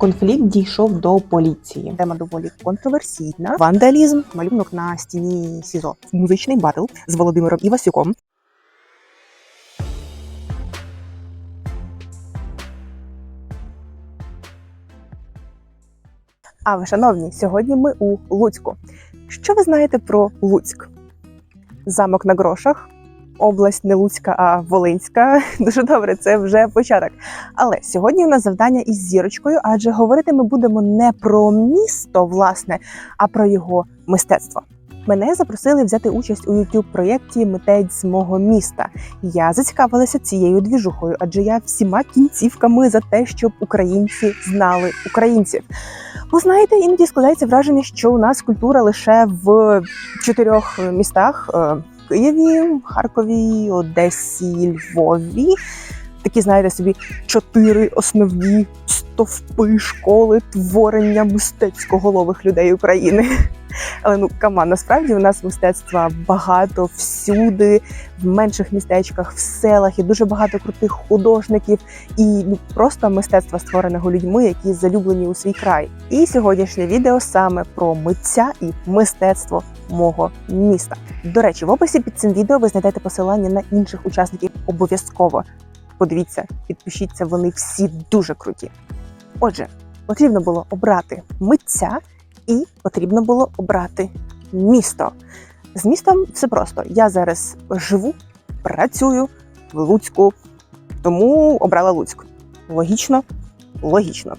Конфлікт дійшов до поліції. Тема доволі контроверсійна. Вандалізм, малюнок на стіні СІЗО. Музичний батл з Володимиром Івасюком. А ви, шановні, сьогодні ми у Луцьку. Що ви знаєте про Луцьк? Замок на грошах, область не Луцька, а Волинська. Дуже добре, це вже початок. Але сьогодні у нас завдання із зірочкою, адже говорити ми будемо не про місто, власне, а про його мистецтво. Мене запросили взяти участь у youtube проєкті Митець з мого міста. Я зацікавилася цією двіжухою, адже я всіма кінцівками за те, щоб українці знали українців. Бо знаєте, іноді складається враження, що у нас культура лише в чотирьох містах: е, Києві, Харкові, Одесі, Львові. Такі, знаєте, собі чотири основні стовпи школи творення мистецькоголових людей України. Але ну каман, насправді у нас мистецтва багато всюди, в менших містечках, в селах і дуже багато крутих художників і ну просто мистецтва створеного людьми, які залюблені у свій край. І сьогоднішнє відео саме про митця і мистецтво мого міста. До речі, в описі під цим відео ви знайдете посилання на інших учасників обов'язково. Подивіться, підпишіться, вони всі дуже круті. Отже, потрібно було обрати митця і потрібно було обрати місто. З містом все просто. Я зараз живу, працюю в Луцьку, тому обрала Луцьк. Логічно, логічно.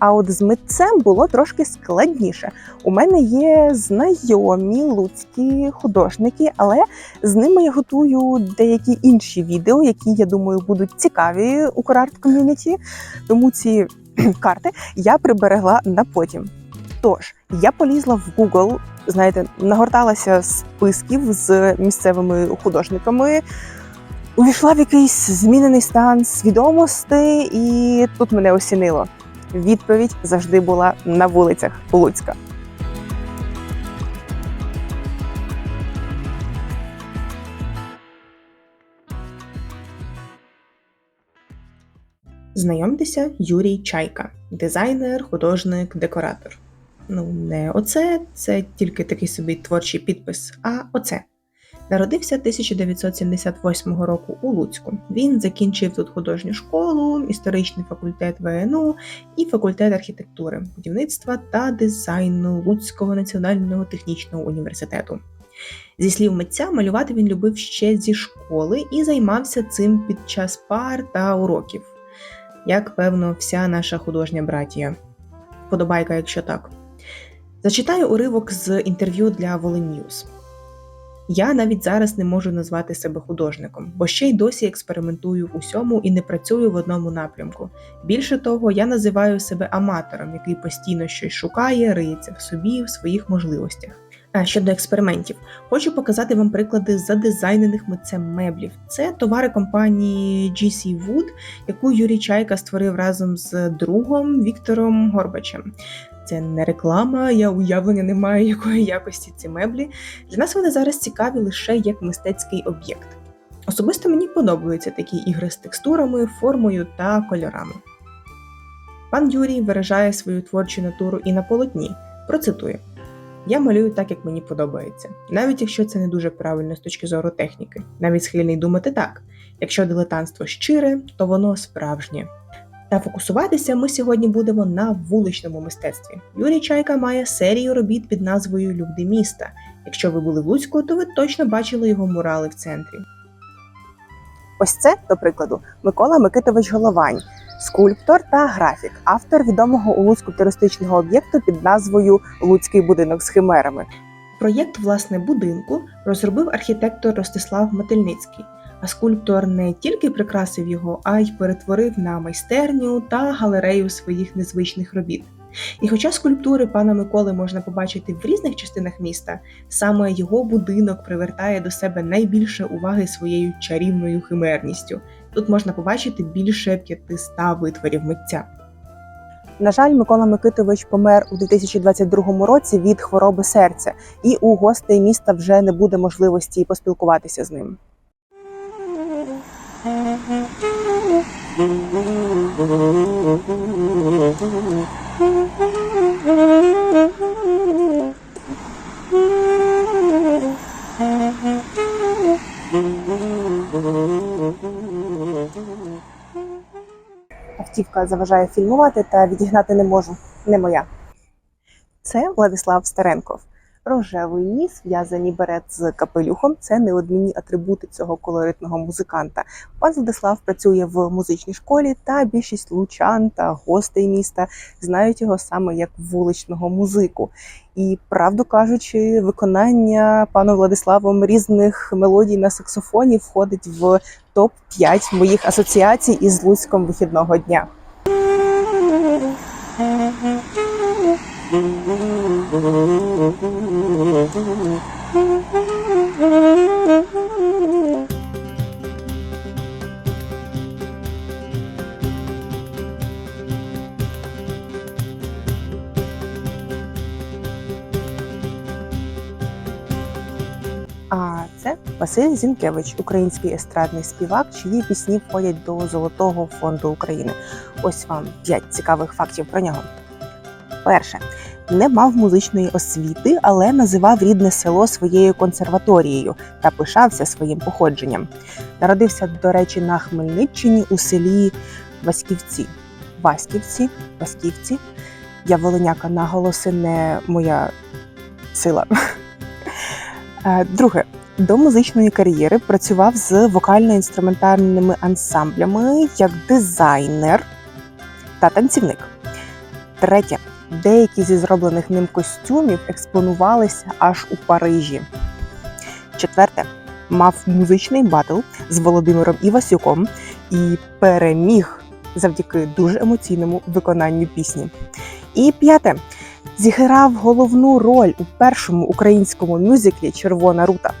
А от з митцем було трошки складніше. У мене є знайомі луцькі художники, але з ними я готую деякі інші відео, які я думаю будуть цікаві у карт ком'юніті. Тому ці карти я приберегла на потім. Тож я полізла в Google, знаєте, нагорталася списків з місцевими художниками, увійшла в якийсь змінений стан свідомості, і тут мене осінило. Відповідь завжди була на вулицях Луцька. Знайомтеся, Юрій Чайка, дизайнер, художник, декоратор. Ну, не оце, це тільки такий собі творчий підпис, а оце. Народився 1978 року у Луцьку. Він закінчив тут художню школу, історичний факультет ВНУ і факультет архітектури, будівництва та дизайну Луцького національного технічного університету. Зі слів митця, малювати він любив ще зі школи і займався цим під час пар та уроків, як певно, вся наша художня братія. Подобайка, якщо так. Зачитаю уривок з інтерв'ю для Волиньюз. Я навіть зараз не можу назвати себе художником, бо ще й досі експериментую в усьому і не працюю в одному напрямку. Більше того, я називаю себе аматором, який постійно щось шукає, риється в собі, в своїх можливостях. А щодо експериментів, хочу показати вам приклади задизайнених митцем меблів. Це товари компанії GC Wood, яку Юрій Чайка створив разом з другом Віктором Горбачем. Це не реклама, я уявлення не маю якої якості ці меблі. Для нас вони зараз цікаві лише як мистецький об'єкт. Особисто мені подобаються такі ігри з текстурами, формою та кольорами. Пан Юрій виражає свою творчу натуру і на полотні. Процитую: Я малюю так, як мені подобається, навіть якщо це не дуже правильно з точки зору техніки, навіть схильний думати так: якщо дилетантство щире, то воно справжнє. Та фокусуватися ми сьогодні будемо на вуличному мистецтві. Юрій Чайка має серію робіт під назвою Люди міста. Якщо ви були в Луцьку, то ви точно бачили його мурали в центрі. Ось це, до прикладу, Микола Микитович Головань, скульптор та графік, автор відомого у Луцьку туристичного об'єкту під назвою Луцький будинок з химерами. Проєкт власне будинку розробив архітектор Ростислав Мательницький. А скульптор не тільки прикрасив його, а й перетворив на майстерню та галерею своїх незвичних робіт. І хоча скульптури пана Миколи можна побачити в різних частинах міста, саме його будинок привертає до себе найбільше уваги своєю чарівною химерністю. Тут можна побачити більше 500 витворів митця. На жаль, Микола Микитович помер у 2022 році від хвороби серця, і у гостей міста вже не буде можливості поспілкуватися з ним. Автівка заважає фільмувати та відігнати не можу. Не моя. Це Владислав Старенков. Рожевий ніс, в'язані берет з капелюхом це неодмінні атрибути цього колоритного музиканта. Пан Владислав працює в музичній школі, та більшість лучан та гостей міста знають його саме як вуличного музику. І правду кажучи, виконання паном Владиславом різних мелодій на саксофоні входить в топ 5 моїх асоціацій із Луцьком вихідного дня. А Василь Зінкевич, український естрадний співак, чиї пісні входять до Золотого фонду України. Ось вам п'ять цікавих фактів про нього. Перше, не мав музичної освіти, але називав рідне село своєю консерваторією та пишався своїм походженням. Народився, до речі, на Хмельниччині у селі Васьківці. Васьківці, Васьківці. Я волоняка наголоси не моя сила. Е, Друге, до музичної кар'єри працював з вокально-інструментальними ансамблями як дизайнер та танцівник. Третє, деякі зі зроблених ним костюмів експонувалися аж у Парижі. Четверте, мав музичний батл з Володимиром Івасюком і переміг завдяки дуже емоційному виконанню пісні. І п'яте, зіграв головну роль у першому українському мюзиклі Червона рута.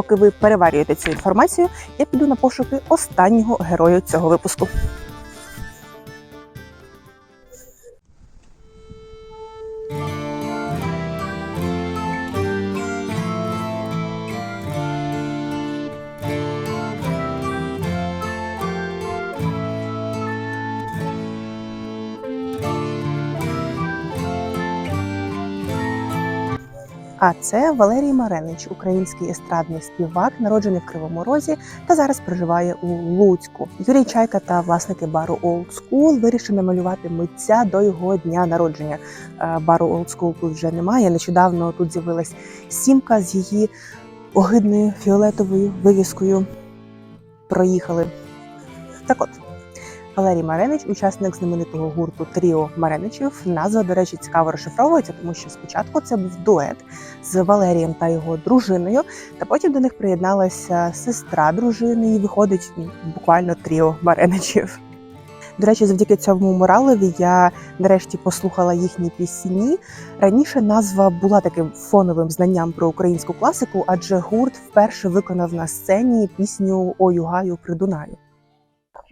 Поки ви переварюєте цю інформацію, я піду на пошуки останнього героя цього випуску. А це Валерій Маренич, український естрадний співак, народжений в Кривому Розі та зараз проживає у Луцьку. Юрій Чайка та власники бару Old School вирішили намалювати митця до його дня народження. Е, Бару Old School тут вже немає. Нещодавно тут з'явилась сімка з її огидною фіолетовою вивіскою. Проїхали. Так от. Валерій Маренич, учасник знаменитого гурту Тріо Мареничів. Назва, до речі, цікаво розшифровується, тому що спочатку це був дует з Валерієм та його дружиною, та потім до них приєдналася сестра дружини, і виходить буквально тріо Мареничів. До речі, завдяки цьому муралові я нарешті послухала їхні пісні. Раніше назва була таким фоновим знанням про українську класику, адже гурт вперше виконав на сцені пісню «О югаю при Дунаю.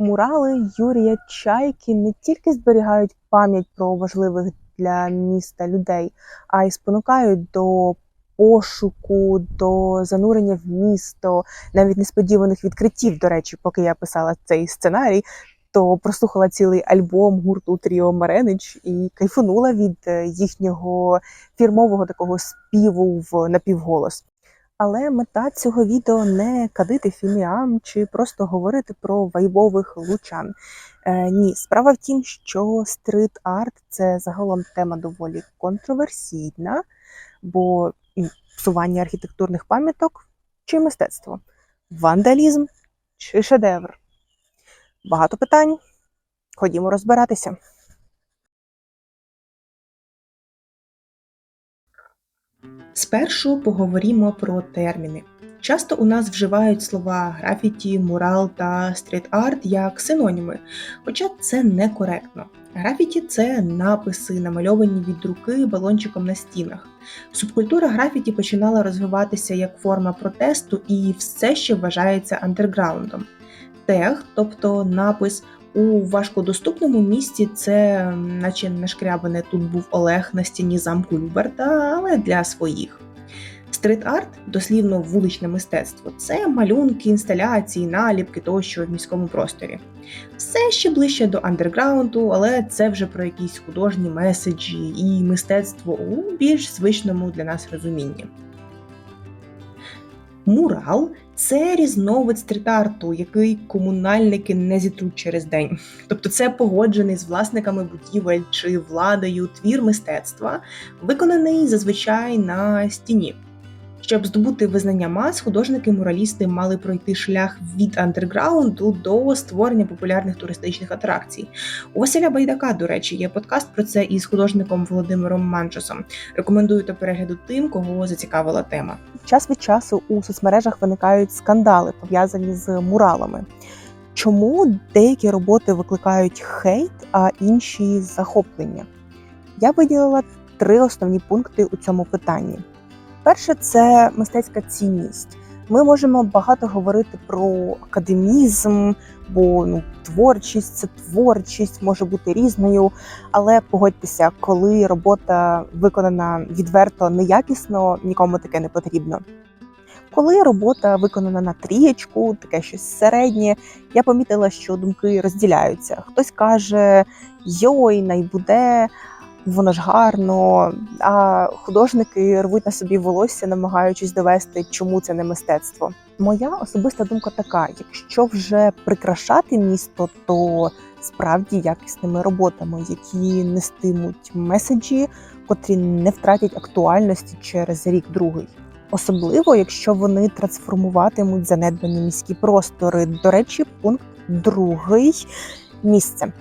Мурали Юрія Чайки не тільки зберігають пам'ять про важливих для міста людей, а й спонукають до пошуку, до занурення в місто, навіть несподіваних відкриттів. До речі, поки я писала цей сценарій, то прослухала цілий альбом гурту Тріо Маренич і кайфанула від е, їхнього фірмового такого співу в напівголос. Але мета цього відео не кадити фіміам чи просто говорити про вайбових лучан. Е, ні, справа в тім, що стрит-арт це загалом тема доволі контроверсійна, бо псування архітектурних пам'яток чи мистецтво, вандалізм чи шедевр. Багато питань. Ходімо розбиратися. Спершу поговоримо про терміни. Часто у нас вживають слова графіті, мурал та стріт-арт як синоніми, хоча це некоректно. Графіті це написи, намальовані від руки балончиком на стінах. Субкультура графіті починала розвиватися як форма протесту і все ще вважається андерграундом. Тег, тобто напис у важкодоступному місті, це наче нашкрябане тут був Олег на стіні замку Люберта, але для своїх. Стрит-арт, дослівно вуличне мистецтво, це малюнки, інсталяції, наліпки тощо в міському просторі. Все ще ближче до андерграунду, але це вже про якісь художні меседжі і мистецтво у більш звичному для нас розумінні. Мурал це різновид стріт-арту, який комунальники не зітруть через день. Тобто це погоджений з власниками будівель чи владою твір мистецтва, виконаний зазвичай на стіні. Щоб здобути визнання мас, художники-муралісти мали пройти шлях від андерграунду до створення популярних туристичних атракцій. У Василя Байдака, до речі, є подкаст про це із художником Володимиром Манчосом. Рекомендую до перегляду тим, кого зацікавила тема. Час від часу у соцмережах виникають скандали, пов'язані з муралами. Чому деякі роботи викликають хейт, а інші захоплення? Я виділила три основні пункти у цьому питанні. Перше це мистецька цінність. Ми можемо багато говорити про академізм, бо ну, творчість це творчість може бути різною. Але погодьтеся, коли робота виконана відверто неякісно, нікому таке не потрібно. Коли робота виконана на трієчку, таке щось середнє, я помітила, що думки розділяються. Хтось каже: Йой, найбуде, воно ж гарно. А художники рвуть на собі волосся, намагаючись довести, чому це не мистецтво. Моя особиста думка така: якщо вже прикрашати місто, то справді якісними роботами, які нестимуть меседжі, котрі не втратять актуальності через рік другий. Особливо, якщо вони трансформуватимуть занедбані міські простори. До речі, пункт другий місце.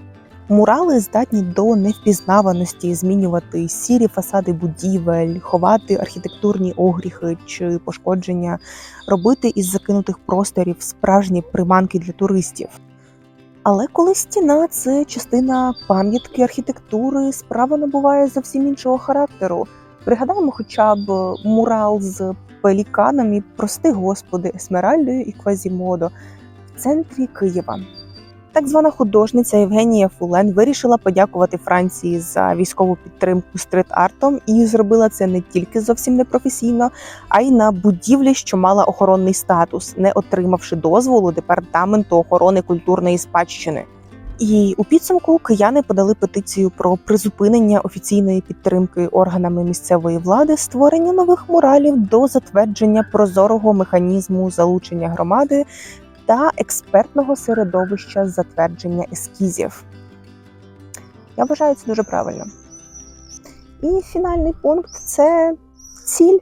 Мурали здатні до невпізнаваності, змінювати сірі фасади будівель, ховати архітектурні огріхи чи пошкодження, робити із закинутих просторів справжні приманки для туристів. Але коли стіна це частина пам'ятки архітектури, справа набуває зовсім іншого характеру. Пригадаємо хоча б мурал з пеліканами, прости господи, Есмеральдою і Квазімодо в центрі Києва. Так звана художниця Євгенія Фулен вирішила подякувати Франції за військову підтримку стрит-артом і зробила це не тільки зовсім непрофесійно, а й на будівлі, що мала охоронний статус, не отримавши дозволу департаменту охорони культурної спадщини. І у підсумку кияни подали петицію про призупинення офіційної підтримки органами місцевої влади, створення нових муралів до затвердження прозорого механізму залучення громади та експертного середовища затвердження ескізів. Я вважаю це дуже правильно. І фінальний пункт це ціль.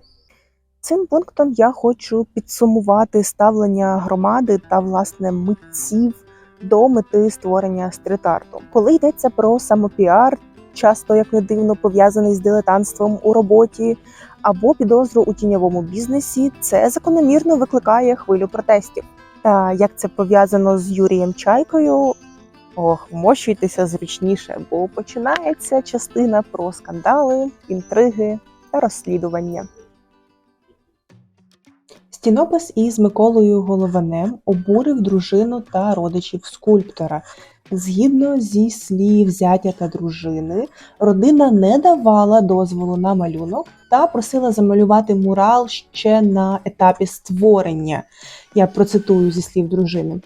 Цим пунктом я хочу підсумувати ставлення громади та власне митців до мети створення стрит-арту. Коли йдеться про самопіар, часто як не дивно пов'язаний з дилетантством у роботі або підозру у тіньовому бізнесі, це закономірно викликає хвилю протестів. Як це пов'язано з Юрієм Чайкою? Ох, вмощуйтеся зручніше, бо починається частина про скандали, інтриги та розслідування. Стінопис із Миколою Голованем обурив дружину та родичів скульптора. Згідно зі слів зятя та дружини, родина не давала дозволу на малюнок та просила замалювати мурал ще на етапі створення. Я процитую зі слів дружини.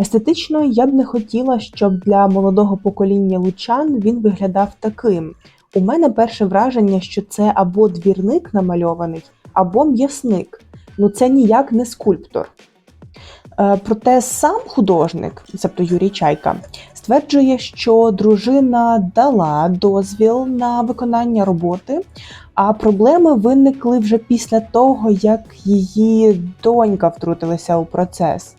Естетично я б не хотіла, щоб для молодого покоління лучан він виглядав таким. У мене перше враження, що це або двірник намальований, або м'ясник. Ну це ніяк не скульптор. Е, Проте сам художник, тобто Юрій Чайка, стверджує, що дружина дала дозвіл на виконання роботи, а проблеми виникли вже після того, як її донька втрутилася у процес.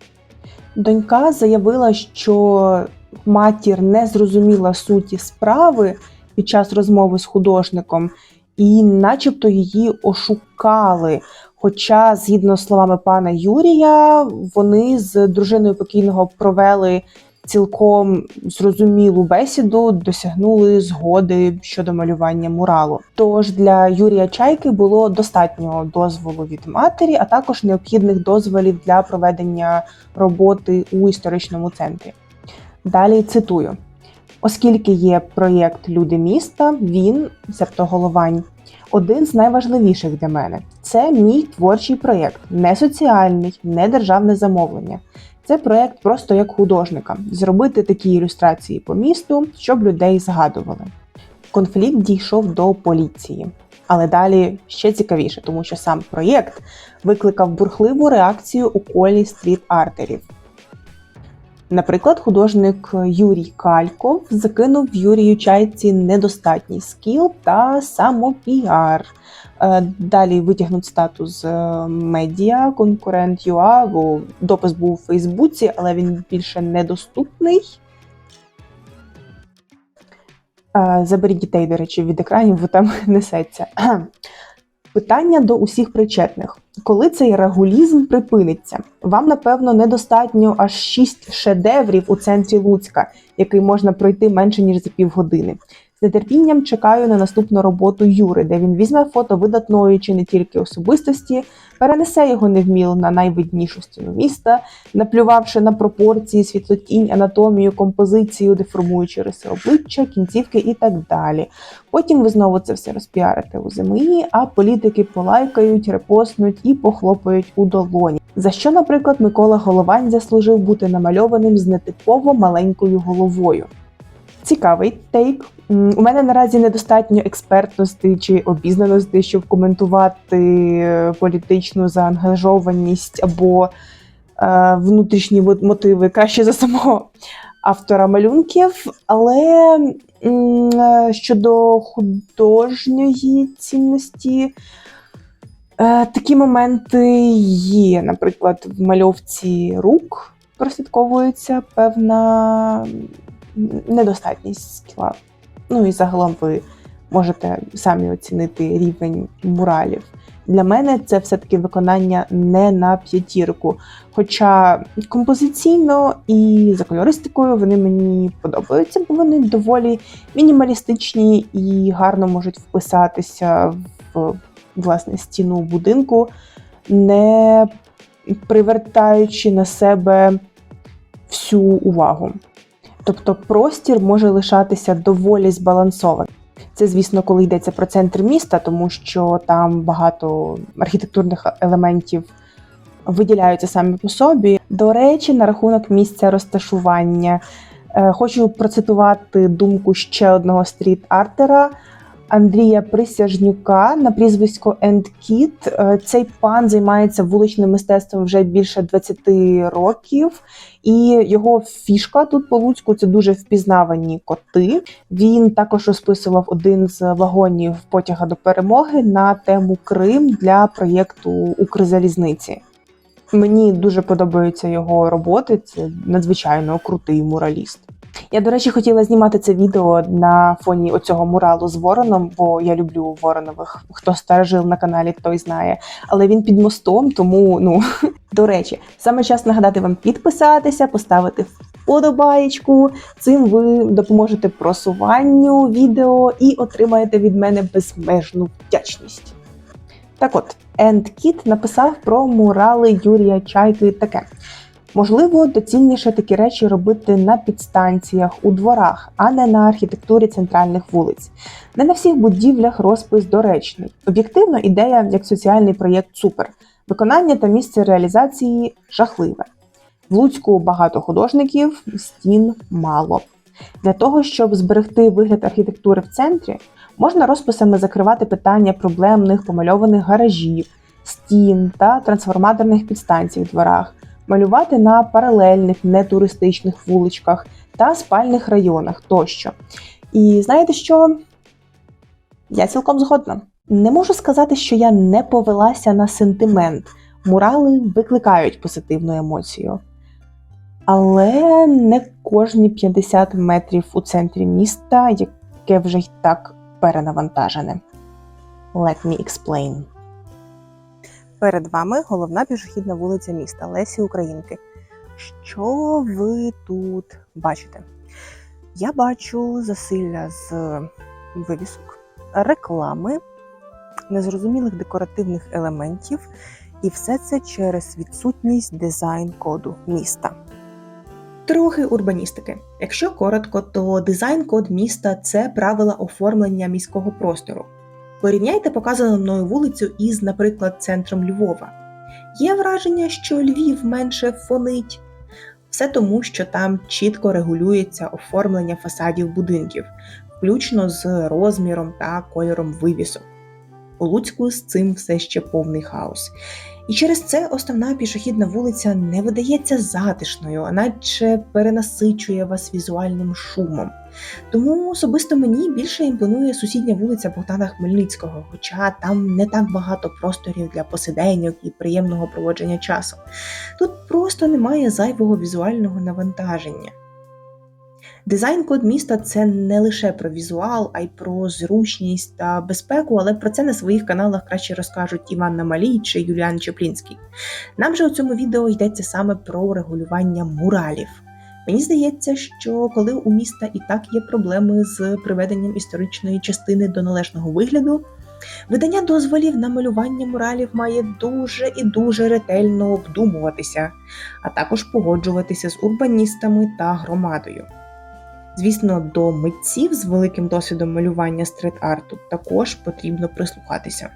Донька заявила, що матір не зрозуміла суті справи під час розмови з художником, і, начебто, її ошукали. Хоча, згідно з словами пана Юрія, вони з дружиною покійного провели цілком зрозумілу бесіду, досягнули згоди щодо малювання муралу. Тож для Юрія Чайки було достатньо дозволу від матері, а також необхідних дозволів для проведення роботи у історичному центрі. Далі цитую. Оскільки є проєкт Люди міста, він, себто головань, Один з найважливіших для мене це мій творчий проєкт, не соціальний, не державне замовлення. Це проєкт просто як художника зробити такі ілюстрації по місту, щоб людей згадували. Конфлікт дійшов до поліції, але далі ще цікавіше, тому що сам проєкт викликав бурхливу реакцію у колі стріт-артерів. Наприклад, художник Юрій Кальков закинув Юрію Чайці недостатній скіл та самопіар. Е, Далі витягнуть статус медіа, конкурент ЮА, бо допис був у Фейсбуці, але він більше недоступний. Е, Заберіть дітей, до речі, від екранів, бо там несеться. Питання до усіх причетних: коли цей регулізм припиниться? Вам, напевно, недостатньо аж 6 шедеврів у центрі Луцька, який можна пройти менше ніж за півгодини. З нетерпінням чекаю на наступну роботу Юри, де він візьме фото видатної чи не тільки особистості, перенесе його невміло на найвиднішу стіну міста, наплювавши на пропорції, світлотінь, анатомію, композицію, деформуючи риси обличчя, кінцівки і так далі. Потім ви знову це все розпіарите у ЗМІ, а політики полайкають, репостнуть і похлопають у долоні. За що, наприклад, Микола Головань заслужив бути намальованим з нетипово маленькою головою. Цікавий тейк. У мене наразі недостатньо експертності чи обізнаності, щоб коментувати е, політичну заангажованість або е, внутрішні мотиви краще за самого автора малюнків. Але е, щодо художньої цінності, е, такі моменти є. Наприклад, в мальовці рук прослідковується певна недостатність скіла. Ну і загалом ви можете самі оцінити рівень муралів. Для мене це все-таки виконання не на п'ятірку. Хоча композиційно і за кольористикою вони мені подобаються, бо вони доволі мінімалістичні і гарно можуть вписатися в власне стіну будинку, не привертаючи на себе всю увагу. Тобто простір може лишатися доволі збалансованим. Це, звісно, коли йдеться про центр міста, тому що там багато архітектурних елементів виділяються самі по собі. До речі, на рахунок місця розташування е, хочу процитувати думку ще одного стріт-артера Андрія Присяжнюка на прізвисько Ендкіт. Цей пан займається вуличним мистецтвом вже більше 20 років, і його фішка тут по Луцьку це дуже впізнавані коти. Він також розписував один з вагонів потяга до перемоги на тему Крим для проєкту Укрзалізниці. Мені дуже подобаються його роботи. Це надзвичайно крутий мураліст. Я, до речі, хотіла знімати це відео на фоні оцього муралу з вороном, бо я люблю воронових. Хто старожив на каналі, той знає. Але він під мостом, тому ну до речі, саме час нагадати вам підписатися, поставити вподобаєчку. Цим ви допоможете просуванню відео і отримаєте від мене безмежну вдячність. Так от, Endkit написав про мурали Юрія Чайки таке. Можливо, доцільніше такі речі робити на підстанціях, у дворах, а не на архітектурі центральних вулиць. Не на всіх будівлях розпис доречний. Об'єктивно, ідея як соціальний проєкт супер. Виконання та місце реалізації жахливе. В Луцьку багато художників, стін мало. Для того, щоб зберегти вигляд архітектури в центрі, можна розписами закривати питання проблемних помальованих гаражів, стін та трансформаторних підстанцій в дворах малювати на паралельних нетуристичних вуличках та спальних районах тощо. І знаєте що? Я цілком згодна. Не можу сказати, що я не повелася на сентимент. Мурали викликають позитивну емоцію. Але не кожні 50 метрів у центрі міста, яке вже й так перенавантажене. Let me explain. Перед вами головна пішохідна вулиця міста Лесі Українки. Що ви тут бачите? Я бачу засилля з вивісок, реклами, незрозумілих декоративних елементів, і все це через відсутність дизайн-коду міста. Трохи урбаністики. Якщо коротко, то дизайн-код міста це правила оформлення міського простору. Порівняйте показану мною вулицю із, наприклад, центром Львова. Є враження, що Львів менше фонить. Все тому, що там чітко регулюється оформлення фасадів будинків, включно з розміром та кольором вивісок. У Луцьку з цим все ще повний хаос. І через це основна пішохідна вулиця не видається затишною, а наче перенасичує вас візуальним шумом. Тому особисто мені більше імпонує сусідня вулиця Богдана Хмельницького, хоча там не так багато просторів для посиденьок і приємного проводження часу. Тут просто немає зайвого візуального навантаження. Дизайн-код міста це не лише про візуал, а й про зручність та безпеку, але про це на своїх каналах краще розкажуть Іванна Малій чи Юліан Чеплінський. Нам же у цьому відео йдеться саме про регулювання муралів. Мені здається, що коли у міста і так є проблеми з приведенням історичної частини до належного вигляду, видання дозволів на малювання муралів має дуже і дуже ретельно обдумуватися, а також погоджуватися з урбаністами та громадою. Звісно, до митців з великим досвідом малювання стрит-арту також потрібно прислухатися.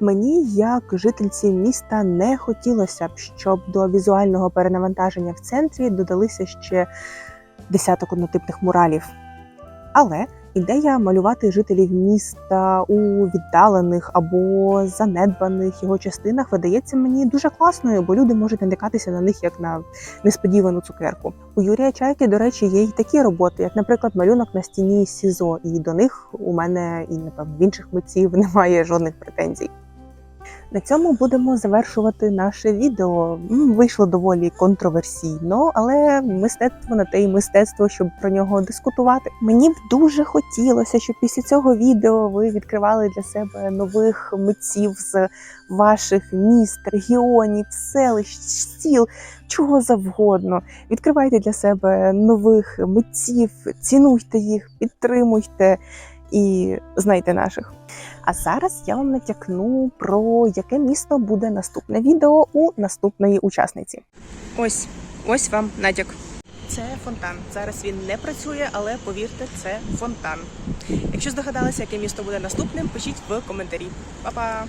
Мені, як жительці міста, не хотілося б, щоб до візуального перенавантаження в центрі додалися ще десяток однотипних муралів. Але ідея малювати жителів міста у віддалених або занедбаних його частинах видається мені дуже класною, бо люди можуть натикатися на них як на несподівану цукерку. У Юрія Чайки, до речі, є й такі роботи, як, наприклад, малюнок на стіні СІЗО, і до них у мене і напевно в інших митців немає жодних претензій. На цьому будемо завершувати наше відео. Вийшло доволі контроверсійно, але мистецтво на те й мистецтво, щоб про нього дискутувати. Мені б дуже хотілося, щоб після цього відео ви відкривали для себе нових митців з ваших міст, регіонів, селищ, сіл, чого завгодно. Відкривайте для себе нових митців, цінуйте їх, підтримуйте і знайте наших. А зараз я вам натякну про яке місто буде наступне відео у наступної учасниці. Ось, ось вам натяк. Це фонтан. Зараз він не працює, але повірте, це фонтан. Якщо здогадалися, яке місто буде наступним, пишіть в коментарі. Па-па!